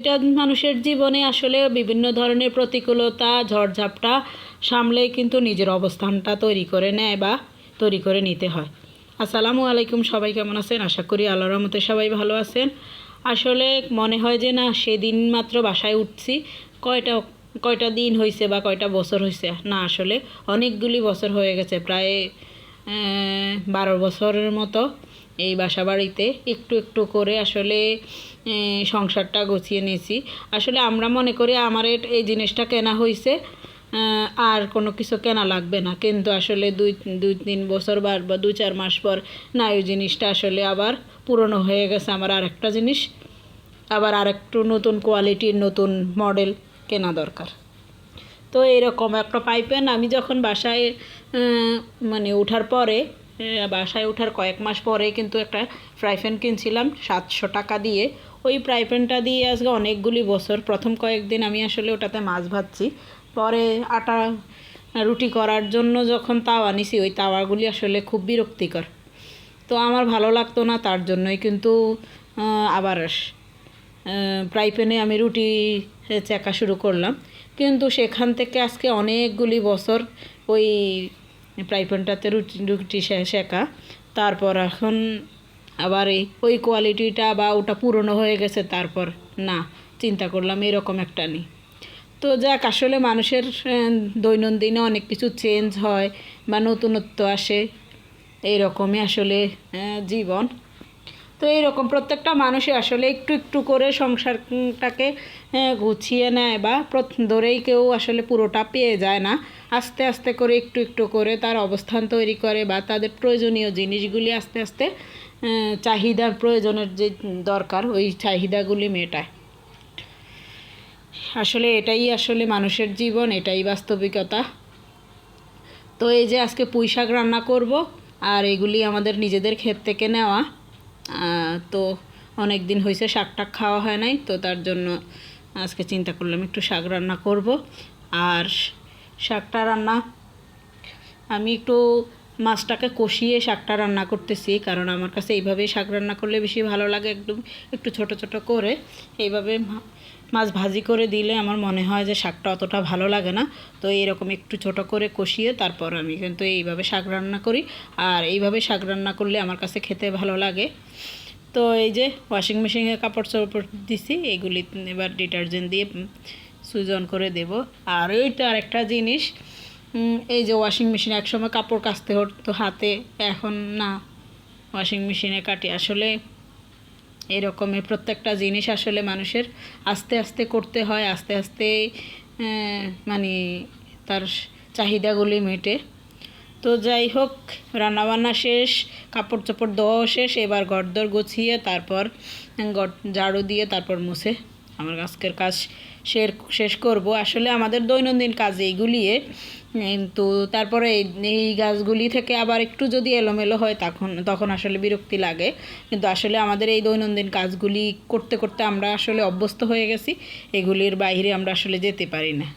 এটা মানুষের জীবনে আসলে বিভিন্ন ধরনের প্রতিকূলতা, ঝড়ঝাপটা সামলেই কিন্তু নিজের অবস্থানটা তৈরি করে নেয় বা তৈরি করে নিতে হয়। আসসালামু আলাইকুম, সবাই কেমন আছেন? আশা করি আল্লাহর রহমতে সবাই ভালো আছেন। আসলে মনে হয় যে না, সেদিন মাত্র বাসায় উঠছি, কয়টা কয়টা দিন হয়েছে বা কয়টা বছর হয়েছে না, আসলে অনেকগুলি বছর হয়ে গেছে, প্রায় বারো বছরের মতো। এই বাসা বাড়িতে একটু একটু করে আসলে সংসারটা গুছিয়ে নিয়েছি। আসলে আমরা মনে করি আমার এই জিনিসটা কেনা হয়েছে আর কোনো কিছু কেনা লাগবে না। কিন্তু আসলে দুই দুই, তিন বছর বার বা দুই, চার মাস পর না ওই জিনিসটা আসলে আবার পুরনো হয়ে গেছে আমার আরেকটা জিনিস। আবার আরেকটু নতুন কোয়ালিটির নতুন মডেল কেনা দরকার। তো এরকম একটা পাইপেন আমি যখন বাসায় মানে ওঠার পরে বাসায় ওঠার কয়েক মাস পরে কিন্তু একটা ফ্রাই প্যান কিনছিলাম সাতশো টাকা দিয়ে। ওই ফ্রাই প্যানটা দিয়ে আজকে অনেকগুলি বছর, প্রথম কয়েকদিন আমি আসলে ওটাতে মাছ ভাজছি। পরে আটা রুটি করার জন্য যখন তাওয়া নিছি, ওই তাওয়াগুলি আসলে খুব বিরক্তিকর। তো আমার ভালো লাগতো না তার জন্যই কিন্তু আবার ফ্রাই প্যানে আমি রুটি চেকা শুরু করলাম। কিন্তু সেখান থেকে আজকে অনেকগুলি বছর ওই ফ্রাই প্যানটাতে রুটি রুটি শেখা। তারপর এখন আবার এই, ওই কোয়ালিটিটা বা ওটা পুরনো হয়ে গেছে, তারপর না, চিন্তা করলাম এরকম একটা নেই। তো যাক, আসলে মানুষের দৈনন্দিন দৈনন্দিনে অনেক কিছু চেঞ্জ হয় বা নতুনত্ব আসে। এইরকমই আসলে জীবন। তো এইরকম প্রত্যেকটা মানুষই আসলে একটু একটু করে সংসারটাকে গুছিয়ে নেয় বা ধরেই কেউ আসলে পুরোটা পেয়ে যায় না। আস্তে আস্তে করে একটু একটু করে তার অবস্থান তৈরি করে বা তাদের প্রয়োজনীয় জিনিসগুলি আস্তে আস্তে আহ, চাহিদা প্রয়োজনের যে দরকার ওই চাহিদাগুলি মেটায়। আসলে এটাই আসলে মানুষের জীবন এটাই বাস্তবিকতা। তো এই যে আজকে পুঁই শাক রান্না করব আর এগুলি আমাদের নিজেদের ক্ষেত থেকে নেওয়া। তো অনেক দিন হয়েছে শাক টাক খাওয়া হয় নাই, তো তার জন্য আজকে চিন্তা করলাম একটু শাক রান্না করব। আর শাকটা রান্না, আমি একটু মাছটাকে কষিয়ে শাকটা রান্না করতেছি, কারণ আমার কাছে এইভাবেই শাক রান্না করলে বেশি ভালো লাগে একদম একটু ছোট ছোট করে। এইভাবে মাছ ভাজি করে দিলে আমার মনে হয় যে শাকটা অতটা ভালো লাগে না। তো এরকম একটু ছোট করে কষিয়ে তারপর আমি কিন্তু এইভাবে শাক রান্না করি। আর এইভাবে শাক রান্না করলে আমার কাছে খেতে ভালো লাগে। তো এই যে ওয়াশিং মেশিনে কাপড় চোপড় দিছি এগুলি এবার ডিটারজেন্ট দিয়ে উম, সুজন করে দেব। আর ওইটা আরেকটা জিনিস এই যে ওয়াশিং মেশিনে একসময় কাপড় কাচতে হতো হাতে এখন না। ওয়াশিং মেশিনে কাটি আসলে এরকমই প্রত্যেকটা জিনিস আসলে মানুষের আস্তে আস্তে করতে হয়, আস্তে আস্তে মানে তার চাহিদাগুলি মেটে। তো যাই হোক, রান্নাবান্না শেষ কাপড় চোপড় ধোয়াও শেষ, এবার ঘরদর গুছিয়ে তারপর গড় ঝাড়ু দিয়ে তারপর মুছে। আমার আজকের কাজ শেষ করব। আসলে আমাদের দৈনন্দিন কাজ এইগুলিয়ে কিন্তু তারপরে এই গাছগুলি থেকে আবার একটু যদি এলোমেলো হয় তখন তখন আসলে বিরক্তি লাগে। কিন্তু আসলে আমাদের এই দৈনন্দিন কাজগুলি করতে করতে আমরা আসলে অভ্যস্ত হয়ে গেছি। এগুলির বাইরে আমরা আসলে যেতে পারি না।